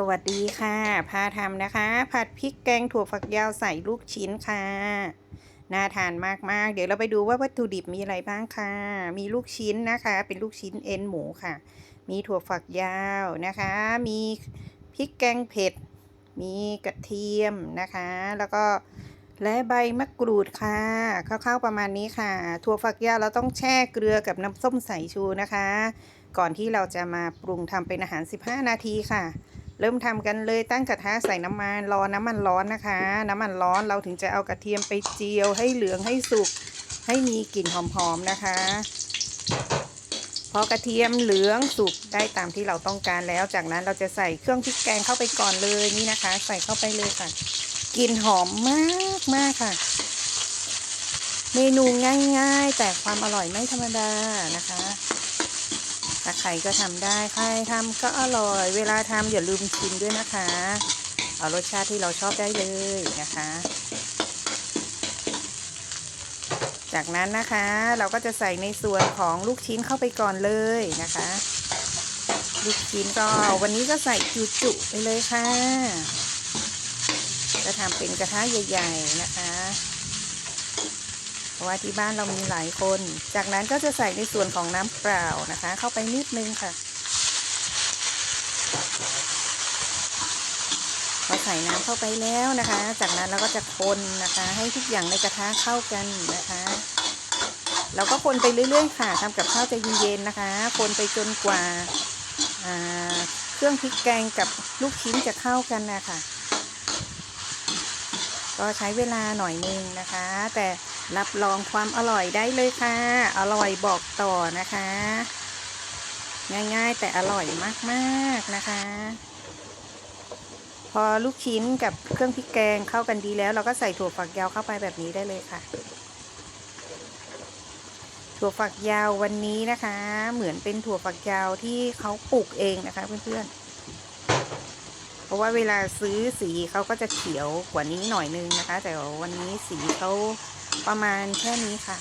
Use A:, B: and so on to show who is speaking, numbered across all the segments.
A: สวัสดีค่ะ พาทำนะคะ ผัดพริกแกงถั่วฝักยาวใส่ลูกชิ้นค่ะ น่าทานมาก ๆ เดี๋ยวเราไปดูว่าวัตถุดิบมีอะไรบ้างค่ะ มีลูกชิ้นนะคะ เป็นลูกชิ้นเอ็นหมูค่ะ มีถั่วฝักยาวนะคะ มีพริกแกงเผ็ด มีกระเทียมนะคะ แล้วก็และใบมะกรูดค่ะคร่าวๆประมาณนี้ค่ะ ถั่วฝักยาวเราต้องแช่เกลือกับน้ำส้มสายชูนะคะ ก่อนที่เราจะมาปรุงทำเป็นอาหาร 15 นาทีค่ะ เริ่มทำกันเลยตั้งกระทะใส่น้ำมันรอน้ำมันร้อนนะคะ น้ำมันร้อนเราถึงจะเอากระเทียมไปเจียวให้เหลืองให้สุก ให้มีกลิ่นหอมๆนะคะ พอกระเทียมเหลืองสุกได้ตามที่เราต้องการแล้ว จากนั้นเราจะใส่เครื่องพริกแกงเข้าไปก่อนเลยนี่นะคะ ใส่เข้าไปเลยค่ะกลิ่นหอมมากมากค่ะ เมนูง่ายๆ แต่ความอร่อยไม่ธรรมดานะคะ ถ้าใครก็ทำได้ ใครทำก็อร่อย เวลาทำอย่าลืมชิมด้วยนะคะ เอารสชาติที่เราชอบได้เลยนะคะ จากนั้นนะคะเราก็จะใส่ในส่วนของลูกชิ้นเข้าไปก่อนเลยนะคะ ลูกชิ้นก็วันนี้ก็ใส่จุๆไปเลยค่ะ จะทำเป็นกระทะใหญ่ ๆนะคะ เพราะว่าที่บ้านเรามีหลายคน จากนั้นก็จะใส่ในส่วนของน้ำเปล่านะคะ เข้าไปนิดนึงค่ะพอใส่น้ำเข้าไปแล้วนะคะ จากนั้นเราก็จะคนนะคะ ให้ทุกอย่างในกระทะเข้ากันนะคะเราก็คนไปเรื่อยๆค่ะทำกับข้าวใจเย็นๆนะคะ คนไปจนกว่าเครื่องพริกแกงกับลูกชิ้นจะเข้ากันนะคะก็ใช้เวลาหน่อยนึงนะคะ แต่ รับรองความอร่อยได้เลยค่ะ อร่อยบอกต่อนะคะ ง่ายๆแต่อร่อยมากๆนะคะ พอลูกชิ้นกับเครื่องพริกแกงเข้ากันดีแล้ว เราก็ใส่ถั่วฝักยาวเข้าไปแบบนี้ได้เลยค่ะ ถั่วฝักยาววันนี้นะคะ เหมือนเป็นถั่วฝักยาวที่เขาปลูกเองนะคะเพื่อนๆ เพราะว่าเวลาซื้อสีเขาก็จะเขียวกว่านี้หน่อยนึงนะคะ แต่วันนี้สีเขาประมาณแค่นี้ค่ะ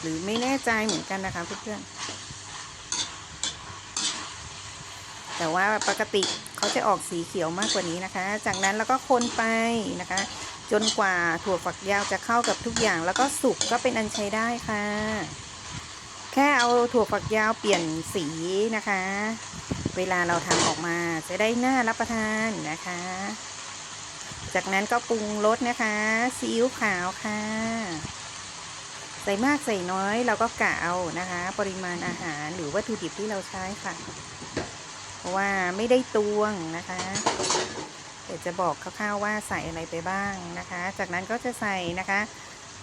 A: หรือไม่แน่ใจเหมือนกันนะคะเพื่อนๆแต่ว่าปกติเขาจะออกสีเขียวมากกว่านี้นะคะ จากนั้นแล้วก็คนไปนะคะ จนกว่าถั่วฝักยาวจะเข้ากับทุกอย่าง แล้วก็สุกก็เป็นอันใช้ได้ค่ะ แค่เอาถั่วฝักยาวเปลี่ยนสีนะคะ เวลาเราทำออกมาจะได้น่ารับประทานนะคะ จากนั้นก็ปรุงรสนะคะซีอิ๊วขาวค่ะ ใส่มากใส่น้อยเราก็กะเอานะคะ ปริมาณอาหารหรือวัตถุดิบที่เราใช้ค่ะเพราะว่าไม่ได้ตวงนะคะเดี๋ยวจะบอกคร่าวๆว่าใส่อะไรไปบ้างนะคะ จากนั้นก็จะใส่นะคะ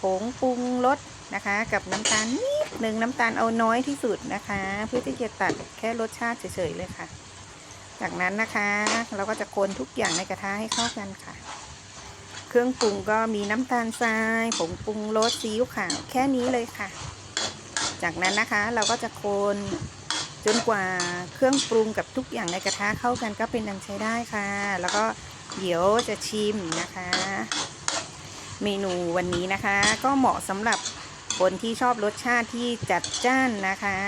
A: ผงปรุงรส นะคะ กับน้ำตาลนิดหนึ่งน้ำตาลเอาน้อยที่สุดนะคะ เพื่อที่จะตัดแค่รสชาติเฉยๆเลยค่ะ จากนั้นนะคะ เราก็จะคนทุกอย่างในกระทะให้เข้ากันค่ะ เครื่องปรุงก็มีน้ำตาลทรายผงปรุงรสซีอิ๊วขาวแค่นี้เลยค่ะ จากนั้นนะคะเราก็จะคนจนกว่าเครื่องปรุงกับทุกอย่างในกระทะเข้ากันก็เป็นอันใช้ได้ค่ะ แล้วก็เดี๋ยวจะชิมนะคะ เมนูวันนี้นะคะ ก็เหมาะสำหรับ คนที่ชอบรสชาติที่จัดจ้านนะคะ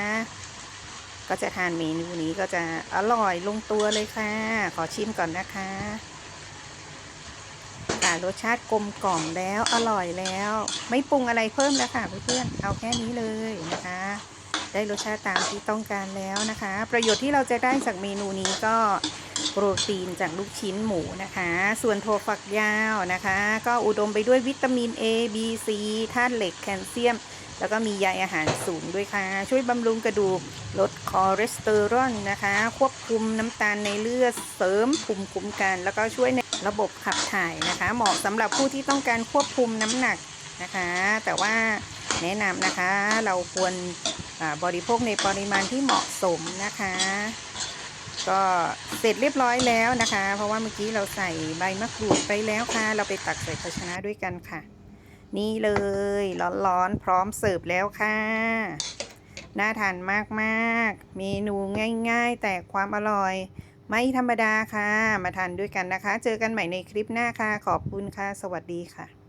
A: ก็จะทานเมนูนี้ก็จะอร่อยลงตัวเลยค่ะ ขอชิมก่อนนะคะค่ะรสชาติกลมกล่อมแล้วอร่อยแล้ว ไม่ปรุงอะไรเพิ่มแล้วค่ะเพื่อนๆเอาแค่นี้เลยนะคะ ได้รสชาติตามที่ต้องการแล้วนะคะ ประโยชน์ที่เราจะได้จากเมนูนี้ก็ โปรตีนจากลูกชิ้นหมูนะคะ ส่วนถั่วฝักยาวนะคะ ก็อุดมไปด้วยวิตามิน A B C ธาตุเหล็กแคลเซียม แล้วก็มีใยอาหารสูงด้วยค่ะ ช่วยบำรุงกระดูกลดคอเลสเตอรอลนะคะ ควบคุมน้ำตาลในเลือดเสริมภูมิคุ้มกัน แล้วก็ช่วยในระบบขับถ่ายนะคะ เหมาะสำหรับผู้ที่ต้องการควบคุมน้ำหนักนะคะ แต่ว่าแนะนำนะคะเราควรบริโภคในปริมาณที่เหมาะสมนะคะ ก็เสร็จเรียบร้อยแล้วนะคะ เพราะว่าเมื่อกี้เราใส่ใบมะกรูดไปแล้วค่ะ เราไปตักใส่ภาชนะด้วยกันค่ะ นี่เลยร้อนๆพร้อมเสิร์ฟแล้วค่ะน่าทานมากๆ เมนูง่าย ๆ แต่ความอร่อย ไม่ธรรมดาค่ะ มาทานด้วยกันนะคะ เจอกันใหม่ในคลิปหน้าค่ะ ขอบคุณค่ะ สวัสดีค่ะ